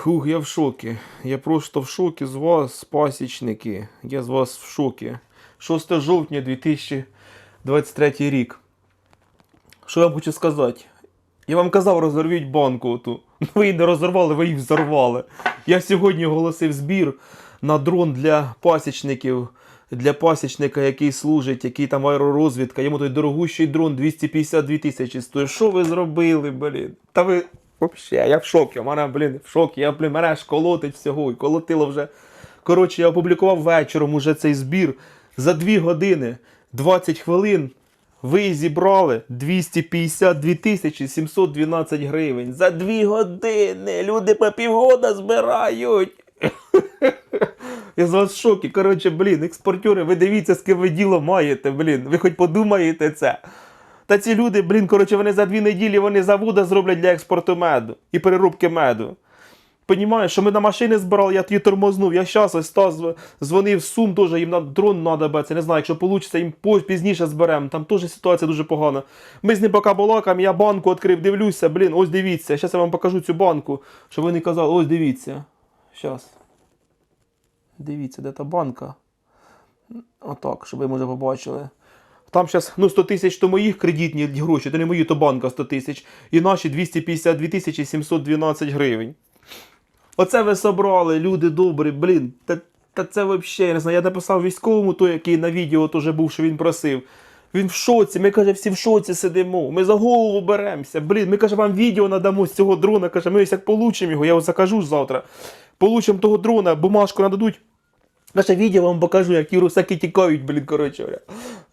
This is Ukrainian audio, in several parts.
Хух, я в шокі. Я просто в шокі з вас, пасічники. Я з вас в шокі. 6 жовтня 2023 рік. Що я вам хочу сказати? Я вам казав, розорвіть банку оту. Ви її не розорвали, ви її взорвали. Я сьогодні оголосив збір на дрон для пасічників. Для пасічника, який служить, який там аеророзвідка, йому той дорогущий дрон 252 тисячі стоїть. Що ви зробили, блін? Та ви взагалі, я в шокі. У мене, блін, в шокі. Я, блін, мене аж колотить всього і колотило вже. Коротше, я опублікував вечором уже цей збір. За 2 години 20 хвилин ви зібрали 252 тисячі 712 гривень. За 2 години люди по півгода збирають. Я з вас в шокі. Коротше, блін, експортери, ви дивіться, з ким ви діло маєте, блін. Ви хоч подумаєте це. Та ці люди, блін, коротше, вони за дві неділі вони завода зроблять для експорту меду і переробки меду. Понімаєш, що ми на машини збирали, я тоді тормознув. Я щас ось Стас дзвонив Сум, теж їм на дрон треба беться. Не знаю, якщо вийде, їм пізніше зберемо. Там теж ситуація дуже погана. Ми з ним поки балакаємо, я банку відкрив, дивлюся, блін, ось дивіться. Зараз я вам покажу цю банку, щоб ви не казали, ось дивіться. Щас. Дивіться, де та банка. Отак, щоб ви може побачили. Там зараз ну, 100 тисяч то моїх кредитні гроші, то не мої, то банка 100 тисяч. І наші 252 тисячі 712 гривень. Оце ви собрали, люди добрі, блін. Та, та це взагалі, я не знаю, я написав військовому, той, який на відео теж був, що він просив. Він в шоці, ми каже, всі в шоці сидимо. Ми за голову беремося. Блін, ми каже, вам відео надамо з цього дрона. Каже, ми ось як получимо його, я його закажу завтра. Получимо того дрона, бумажку нададуть. Каже, відео вам покажу, як ті русаки тікають, блін, коротше. говоря.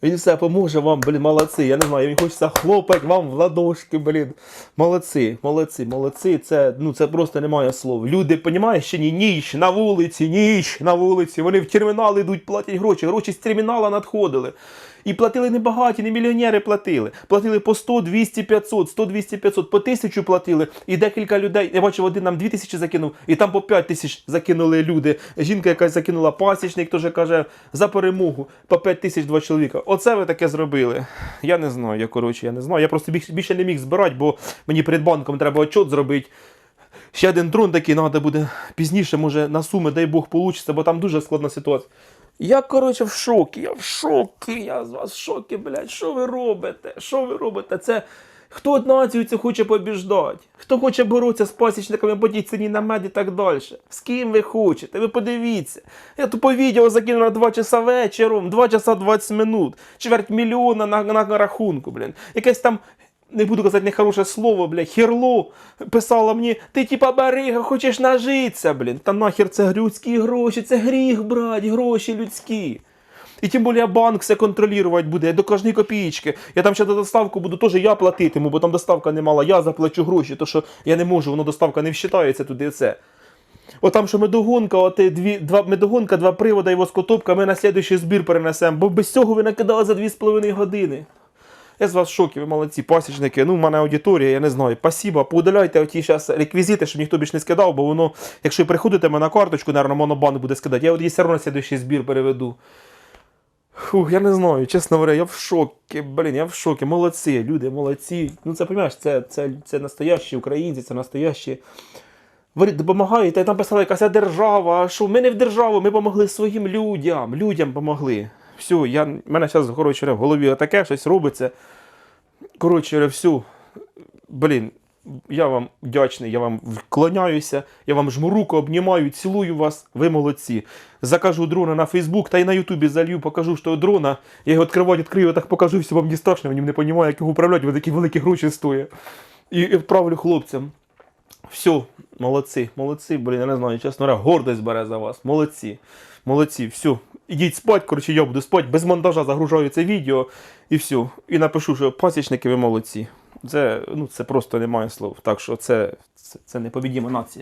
Він все поможе вам, блін, молодці. Я не знаю, мені хочеться хлопати вам в ладошки, блін. Молодці, молодці, молодці. Це, ну, це просто немає слов. Люди, понімаєш, ще ні, ніч на вулиці, ніч на вулиці. Вони в термінал йдуть, платять гроші. Гроші з термінала надходили. І платили не багаті, не мільйонери платили. Платили по 100, 200, 500, 100, 200, 500, по тисячу платили. І декілька людей, я бачив, один нам 2 тисячі закинув, і там по 5 тисяч закинули люди. Жінка якась закинула пасічник, теж каже, за перемогу по 5 тисяч два чоловіка. Оце ви таке зробили. Я не знаю, я коротше, я не знаю. Я просто більше, не міг збирати, бо мені перед банком треба отчет зробити. Ще один дрон такий треба буде пізніше, може на суми, дай Бог, получиться, бо там дуже складна ситуація. Я, коротше, в шокі, я в шокі, я з вас в шокі, блядь. Що ви робите? Що ви робите? Це хто націю це хоче побіждати? Хто хоче боротися з пасічниками, подіть ціні на мед і так далі? З ким ви хочете? Ви подивіться. Я тут по відео закинув на 2 часа вечором, 2 часа 20 минут, чверть мільйона на, на, рахунку, блін. Якесь там не буду казати нехороше слово, бля, херло писала мені, ти типа барига, хочеш нажитися, блін. Та нахер це людські гроші, це гріх, брать, гроші людські. І тим більше банк все контролювати буде до кожної копійки. Я там ще за доставку буду теж я платитиму, бо там доставка не мала, я заплачу гроші, то що я не можу, воно доставка не вважається туди це. От там, що медогонка, от дві, два медогонка, два привода і воскотопка, ми на слідуючий збір перенесемо, бо без цього ви накидали за 2,5 години. Я з вас в шокі, ви молодці, пасічники. Ну, в мене аудиторія, я не знаю. Спасибо. Поудаляйте оті зараз реквізити, щоб ніхто більше не скидав, бо воно, якщо приходите на карточку, наверное, монобан буде скидати. Я от її все одно слідуючий збір переведу. Фух, я не знаю, чесно говоря, я в шокі, блін, я в шокі. Молодці, люди, молодці. Ну це розумієш, це, це, це настоящі українці, це настоящі. Ви допомагаєте, там писала якась держава. Що? Ми не в державу, ми допомогли своїм людям. Людям допомогли. Все, я, в мене зараз, коротше, в голові таке щось робиться. Коротше, все. Блін, я вам вдячний, я вам вклоняюся, я вам жму руку, обнімаю, цілую вас, ви молодці. Закажу дрона на Фейсбук та й на Ютубі залью, покажу, що дрона. Я його відкривати, відкрию, так покажу, все вам не страшно, мені не розумію, як його управляти, бо такі великі гроші стоять. І відправлю хлопцям. Все, молодці, молодці, блін, я не знаю, чесно говоря, гордость бере за вас. Молодці, молодці, все. Ідіть спать, коротше, я буду спать, без монтажа загружаю це відео і все. І напишу, що пасічники ви молодці. Це, ну, це просто немає слов. Так що це, це, це непобідіма нація.